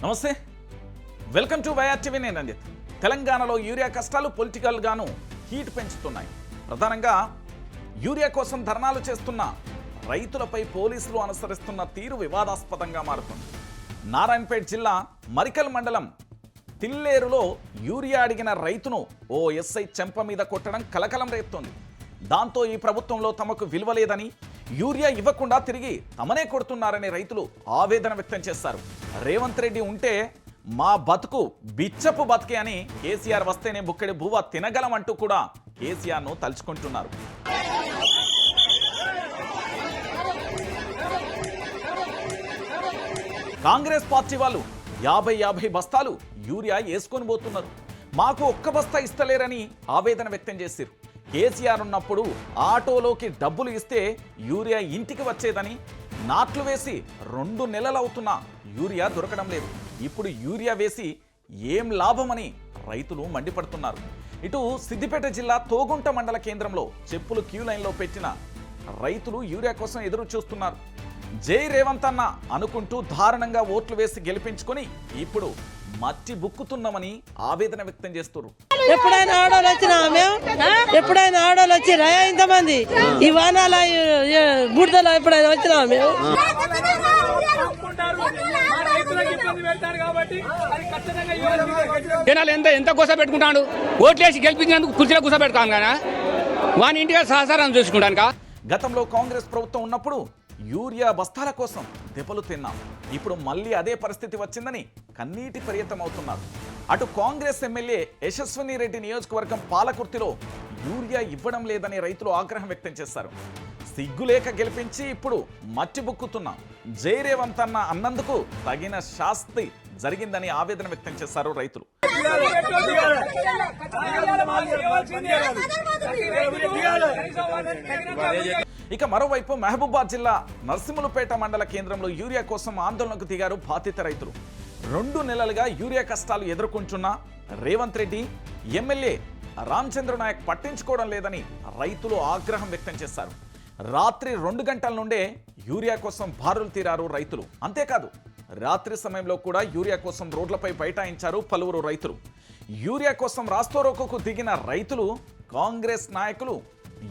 నమస్తే. Welcome to YR TV నేను రంజిత్. తెలంగాణలో యూరియా కష్టాలు పొలిటికల్గాను హీట్ పెంచుతున్నాయి. ప్రధానంగా యూరియా కోసం ధర్నాలు చేస్తున్న రైతులపై పోలీసులు అనుసరిస్తున్న తీరు వివాదాస్పదంగా మారుతుంది. నారాయణపేట జిల్లా మరికల్ మండలం తిల్లేరులో యూరియా అడిగిన రైతును ఓ ఎస్ఐ చెంప మీద కొట్టడం కలకలం రేపుతోంది. దాంతో ఈ ప్రభుత్వంలో తమకు విలువ లేదని యూరియా ఇవ్వకుండా తిరిగి తమనే కొడుతున్నారని రైతులు ఆవేదన వ్యక్తం చేస్తారు. రేవంత్ రెడ్డి ఉంటే మా బతుకు బిచ్చపు బతికే అని కేసీఆర్ వస్తేనే బుక్కడి బువ్వ తినగలం అంటూ కూడా కేసీఆర్ను తలుచుకుంటున్నారు. కాంగ్రెస్ పార్టీ వాళ్ళు యాభై యాభై బస్తాలు యూరియా వేసుకొని పోతున్నారు. మాకు ఒక్క బస్తా ఇస్తలేరని ఆవేదన వ్యక్తం చేశారు కేసీఆర్ ఉన్నప్పుడు ఆటోలోకి డబ్బులు ఇస్తే యూరియా ఇంటికి వచ్చేదని నాట్లు వేసి రెండు నెలలు అవుతున్నా యూరియా దొరకడం లేదు. ఇప్పుడు యూరియా వేసి ఏం లాభమని రైతులు మండిపడుతున్నారు. ఇటు సిద్దిపేట జిల్లా తోగుంట మండల కేంద్రంలో చెప్పులు క్యూ లైన్లో పెట్టిన రైతులు యూరియా కోసం ఎదురు చూస్తున్నారు జై రేవంత్ అన్న అనుకుంటూ దారుణంగా ఓట్లు వేసి గెలిపించుకొని ఇప్పుడు మట్టి బుక్కుతున్నామని ఆవేదన వ్యక్తం చేస్తున్నారు ఎప్పుడైనా ఆడోళ్ళు వచ్చినా మేము ఎప్పుడైనా ఆడోళ్ళు వచ్చిరా ఇంతమంది? ఈ వానాల బుడదలో ఎప్పుడైనా వచ్చినా మేము జనాలు ఎంత ఎంత కూస పెట్టుకుంటాడు? ఓట్లేసి గెలిపించినందుకు కుర్చీలో కూస పెడతాను కానీ వాని ఇంటిగా సహసారం చూసుకుంటాను కా గతంలో కాంగ్రెస్ ప్రభుత్వం ఉన్నప్పుడు యూరియా బస్తాల కోసం దెబ్బలు తిన్నాం. ఇప్పుడు మళ్ళీ అదే పరిస్థితి వచ్చిందని కన్నీటి పర్యతం అవుతున్నారు అటు కాంగ్రెస్ ఎమ్మెల్యే యశస్విని రెడ్డి నియోజకవర్గం పాలకుర్తిలో యూరియా ఇవ్వడం లేదని రైతులు ఆగ్రహం వ్యక్తం చేశారు. సిగ్గులేక గెలిపించి ఇప్పుడు మట్టి బుక్కుతున్నాం. అన్నందుకు తగిన శాస్తి జరిగిందని ఆవేదన వ్యక్తం చేశారు రైతులు. ఇక మరోవైపు మహబూబాద్ జిల్లా నర్సింహులపేట మండల కేంద్రంలో యూరియా కోసం ఆందోళనకు దిగారు బాధిత రైతులు. రెండు నెలలుగా యూరియా కష్టాలు ఎదుర్కొంటున్న రేవంత్ రెడ్డి ఎమ్మెల్యే రామచంద్ర నాయక్ పట్టించుకోవడం లేదని రైతులు ఆగ్రహం వ్యక్తం చేశారు. రాత్రి రెండు గంటల నుండే యూరియా కోసం బారులు తీరారు రైతులు. అంతేకాదు రాత్రి సమయంలో కూడా యూరియా కోసం రోడ్లపై బైఠాయించారు పలువురు రైతులు. యూరియా కోసం రాస్తోరోకకు దిగిన రైతులు కాంగ్రెస్ నాయకులు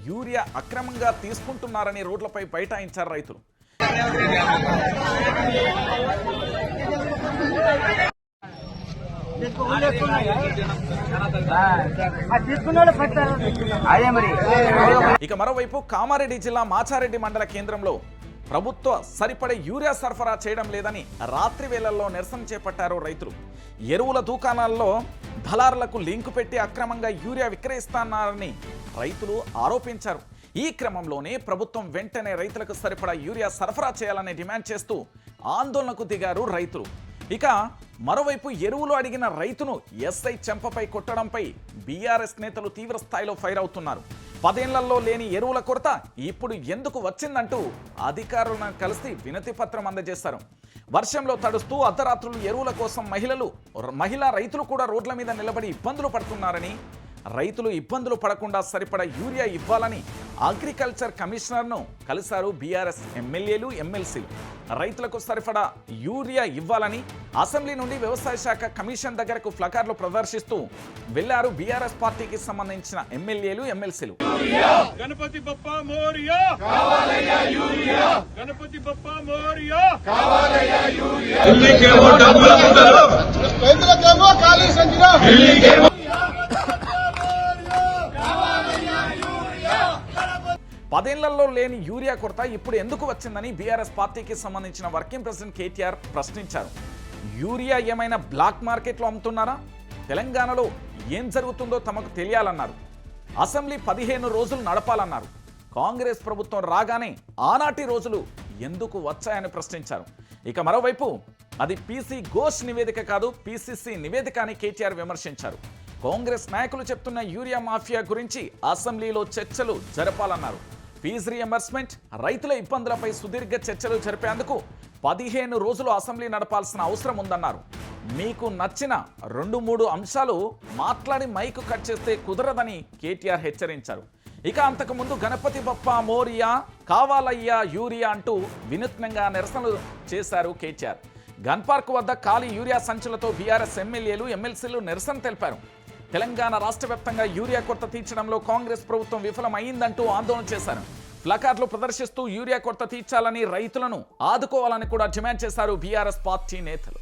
యూరియా అక్రమంగా తీసుకుంటున్నారని రోడ్లపై బైఠాయించారు రైతులు. ఇక మరోవైపు కామారెడ్డి జిల్లా మాచారెడ్డి మండల కేంద్రంలో ప్రభుత్వ సరిపడే యూరియా సరఫరా చేయడం లేదని రాత్రి వేళల్లో నిరసన చేపట్టారు రైతులు. ఎరువుల దుకాణాల్లో దళారులకు లింకు పెట్టి అక్రమంగా యూరియా విక్రయిస్తున్నారని రైతులు ఆరోపించారు. ఈ క్రమంలోనే ప్రభుత్వం వెంటనే రైతులకు సరిపడా యూరియా సరఫరా చేయాలని డిమాండ్ చేస్తూ ఆందోళనకు దిగారు రైతులు. ఇక మరోవైపు ఎరువులు అడిగిన రైతును ఎస్ఐ చెంపపై కొట్టడంపై బీఆర్ఎస్ నేతలు తీవ్ర స్థాయిలో ఫైర్ అవుతున్నారు. పదేళ్ళలో లేని ఎరువుల కొరత ఇప్పుడు ఎందుకు వచ్చిందంటూ అధికారులను కలిసి వినతి పత్రం అందజేశారు వర్షంలో తడుస్తూ అర్ధరాత్రులు ఎరువుల కోసం మహిళలు మహిళా రైతులు కూడా రోడ్ల మీద నిలబడి ఇబ్బందులు పడుతున్నారని రైతులు ఇబ్బందులు పడకుండా సరిపడా యూరియా ఇవ్వాలని అగ్రికల్చర్ కమిషనర్ను కలిశారు బీఆర్ఎస్ ఎమ్మెల్యేలు ఎమ్మెల్సీలు. రైతులకు సరిపడా యూరియా ఇవ్వాలని అసెంబ్లీ నుండి వ్యవసాయ శాఖ కమిషన్ దగ్గరకు ఫ్లకార్లు ప్రదర్శిస్తూ వెళ్ళారు బీఆర్ఎస్ పార్టీకి సంబంధించిన ఎమ్మెల్యేలు ఎమ్మెల్సీలు. గణపతి బప్ప మోరియా! గణపతి బప్ప మోరియా! రైతులకేమో ఖాళీ సంచిన పదేళ్ళలో లేని యూరియా కొరత ఇప్పుడు ఎందుకు వచ్చిందని బీఆర్ఎస్ పార్టీకి సంబంధించిన వర్కింగ్ ప్రెసిడెంట్ కేటీఆర్ ప్రశ్నించారు. యూరియా ఏమైనా బ్లాక్ మార్కెట్లో అమ్ముతున్నారా? తెలంగాణలో ఏం జరుగుతుందో తమకు తెలియాలన్నారు. అసెంబ్లీ పదిహేను రోజులు నడపాలన్నారు. కాంగ్రెస్ ప్రభుత్వం రాగానే ఆనాటి రోజులు ఎందుకు వచ్చాయని ప్రశ్నించారు. ఇక మరోవైపు అది పీసీ ఘోష్ నివేదిక కాదు పీసీసీ నివేదిక అని కేటీఆర్ విమర్శించారు. కాంగ్రెస్ నాయకులు చెప్తున్న యూరియా మాఫియా గురించి అసెంబ్లీలో చర్చలు జరపాలన్నారు. ఫీజు రియంబర్స్మెంట్ రైతుల ఇబ్బందులపై సుదీర్ఘ చర్చలు జరిపేందుకు పదిహేను రోజులు అసెంబ్లీ నడపాల్సిన అవసరం ఉందన్నారు. మీకు నచ్చిన రెండు మూడు అంశాలు మాట్లాడి మైకు కట్ చేస్తే కుదరదని కేటీఆర్ హెచ్చరించారు. ఇక అంతకుముందు గణపతి బప్ప మోరియా కావాలయ్యా యూరియా అంటూ వినూత్నంగా నిరసనలు చేశారు కేటీఆర్. గన్ పార్క్ వద్ద ఖాళీ యూరియా సంచులతో బీఆర్ఎస్ ఎమ్మెల్యేలు ఎమ్మెల్సీలు నిరసన తెలిపారు. తెలంగాణ రాష్ట్ర వ్యాప్తంగా యూరియా కొరత తీర్చడంలో కాంగ్రెస్ ప్రభుత్వం విఫలమైందంటూ ఆందోళన చేశారు. ప్లకార్డులు ప్రదర్శిస్తూ యూరియా కొరత తీర్చాలని రైతులను ఆదుకోవాలని కూడా డిమాండ్ చేశారు బీఆర్ఎస్ పార్టీ నేతలు.